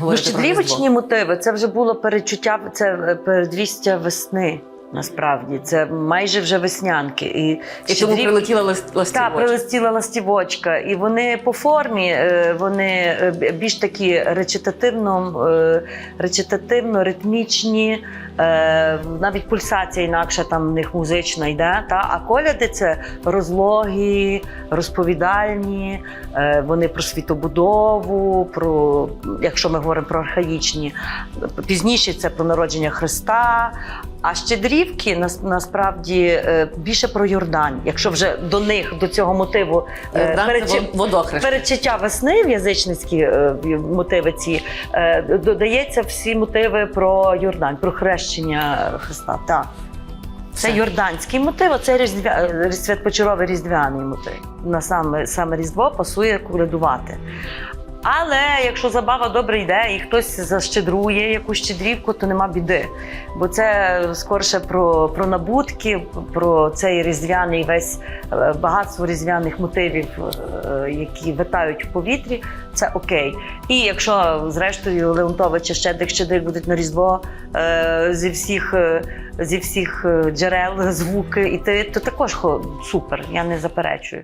Ну, щедрівочні мотиви це вже було перечуття, це е, передвістя весни. Насправді це майже вже веснянки. І, І тому щедрів- прилетіла ластівочка. Так, прилетіла ластівочка, і вони по формі е, вони е, більш такі речитативно, речитативно ритмічні, навіть пульсація інакша там в них музична йде. Та? А коляди це розлогі, розповідальні, е, вони про світобудову, про, якщо ми говоримо про архаїчні, пізніше це про народження Христа. А щедрівки насправді е, більше про Йордань. Якщо вже до них, до цього мотиву е, Йордан водохрест. передчуття весни в язичницькі е, мотиви ці е, додається всі мотиви про Йордань, про хрещення Христа. Так. Це Все. йорданський мотив, а це різдвя... різдвяний мотив. На саме, саме Різдво пасує колядувати. Але якщо забава добре йде і хтось защедрує якусь щедрівку, то нема біди. Бо це скорше про, про набутки, про цей різдвяний весь е, багатство різдвяних мотивів, е, які витають в повітрі, це окей. І якщо зрештою Леонтовича Щедрик Щедрик будуть на Різдво е, зі всіх. Зі всіх джерел звуки іти, то також супер, я не заперечую.